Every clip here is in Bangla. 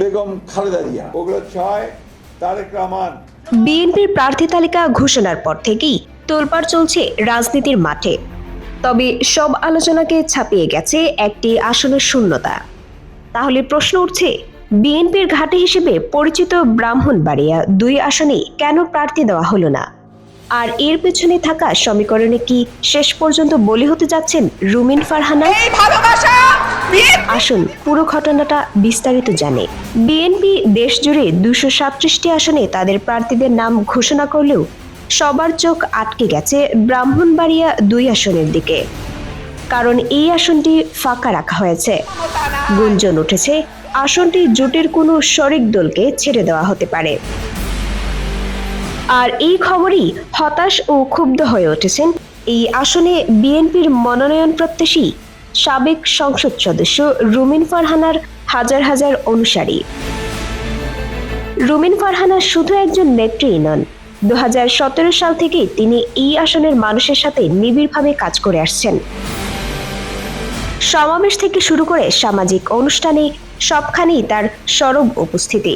বেগম খালেদা জিয়া। ওগুলো ছয় তারেক রহমান। বিএনপির প্রার্থী তালিকা ঘোষণার পর থেকেই তোলপাড় চলছে রাজনীতির মাঠে। তবে সব আলোচনাকে ছাপিয়ে গেছে একটি আসনের শূন্যতা। তাহলে প্রশ্ন উঠছে বিএনপির ঘাটে হিসেবে পরিচিত ব্রাহ্মণবাড়িয়া দুই আসনে কেন প্রার্থী দেওয়া হলো না? আর এর পেছনে থাকা সমীকরণে কি শেষ পর্যন্ত বলি হতে যাচ্ছেন রুমিন ফারহানা? ভালোবাসা! আসুন, পুরো ঘটনাটা বিস্তারিত জানে। বিএনপি দেশ জুড়ে দুশো সাতত্রিশটি আসনে তাদের প্রার্থীদের নাম ঘোষণা করলেও সবার চোখ আটকে গেছে ব্রাহ্মণবাড়িয়া দুই আসনের দিকে। কারণ এই আসনটি ফাঁকা রাখা হয়েছে। গুঞ্জন উঠেছে, আসনটি জোটের কোনো শরিক দলকে ছেড়ে দেওয়া হতে পারে। আর এই খবরই হতাশ ও ক্ষুব্ধ হয়ে উঠেছেন এই আসনে বিএনপির মনোনয়ন প্রত্যাশী সাবেক সংসদ সদস্য রুমিন ফারহানার হাজার হাজার অনুসারী। রুমিন ফারহানা শুধু একজন নেত্রী নন দু সাল থেকে তিনি এই আসনের মানুষের সাথে নিবিড়ভাবে কাজ করে আসছেন। সমাবেশ থেকে শুরু করে সামাজিক অনুষ্ঠানে সবখানেই তার সরব উপস্থিতি।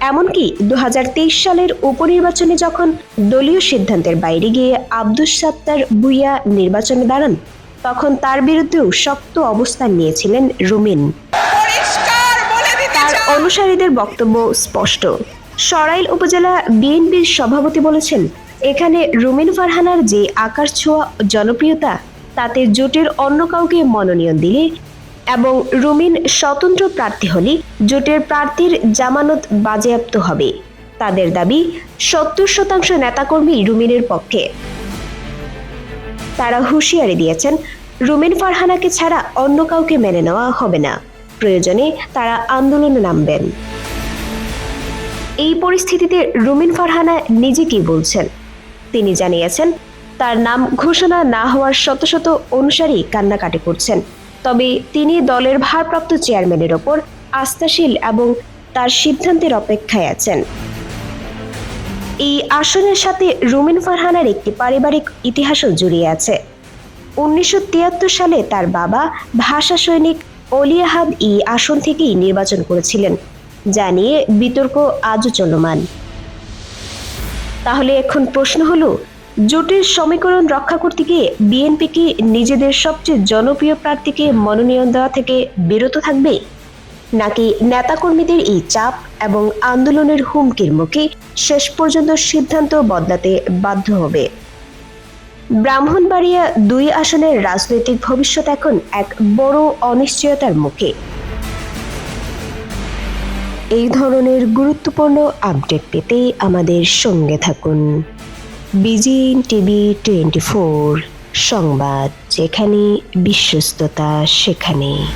এমনকি দু হাজার তেইশ সালের উপনির্বাচনে যখন দলীয় সিদ্ধান্তের বাইরে গিয়ে আব্দুস সাত্তার ভুইয়া নির্বাচনে দাঁড়ান তখন তার বিরুদ্ধেও শক্ত অবস্থান নিয়েছিলেন রুমিন। তার অনুসারীদের বক্তব্য স্পষ্ট। সরাইল উপজেলা বিএনপির সভাপতি বলেছেন এখানে রুমিন ফারহানার যে আকার ছোঁয়া জনপ্রিয়তা তাতে জোটের অন্য কাউকে মনোনয়ন দিলে এবং রুমিন স্বতন্ত্র প্রার্থী হলে জোটের প্রার্থীর জামানত বাজেয়াপ্ত হবে। তাদের দাবি সত্তর শতাংশ নেতাকর্মী রুমিনের পক্ষে। তারা হুঁশিয়ারি দিয়েছেন রুমিন ফারহানাকে ছাড়া অন্য কাউকে মেনে নেওয়া হবে না। প্রয়োজনে তারা আন্দোলনে নামবেন। এই পরিস্থিতিতে রুমিন ফারহানা নিজে কি বলছেন? তিনি জানিয়েছেন, তার নাম ঘোষণা না হওয়ার শত শত অনুসারী কান্নাকাটি করছেন। তবে তিনি দলের ভারপ্রাপ্ত চেয়ারম্যানের ওপর আস্থাশীল এবং তার সিদ্ধান্তের অপেক্ষায় আছেন। এই আসনের সাথে রুমিন ফারহানার একটি পারিবারিক ইতিহাসও জড়িয়ে আছে। উনিশশো সালে তার বাবা ভাষা সৈনিক অলিয়াহাদ ই আসন থেকেই নির্বাচন করেছিলেন, যা নিয়ে বিতর্ক আজও চলমান। তাহলে এখন প্রশ্ন হলো, জোটের সমীকরণ রক্ষা করতে গিয়ে বিএনপি কি নিজেদের সবচেয়ে জনপ্রিয় প্রার্থীকে মনোনয়ন দেওয়া থেকে বিরত থাকবে? নাকি নেতাকর্মীদের এই চাপ এবং আন্দোলনের হুমকির মুখে শেষ পর্যন্ত সিদ্ধান্ত বদলাতে বাধ্য হবে? ব্রাহ্মণবাড়িয়া দুই আসনের রাজনৈতিক ভবিষ্যৎ এখন এক বড় অনিশ্চয়তার মুখে। এই ধরনের গুরুত্বপূর্ণ আপডেট পেতে আমাদের সঙ্গে থাকুন। বিজিএন টিভি টোয়েন্টি ফোর, সংবাদ যেখানে, বিশ্বস্ততা সেখানে।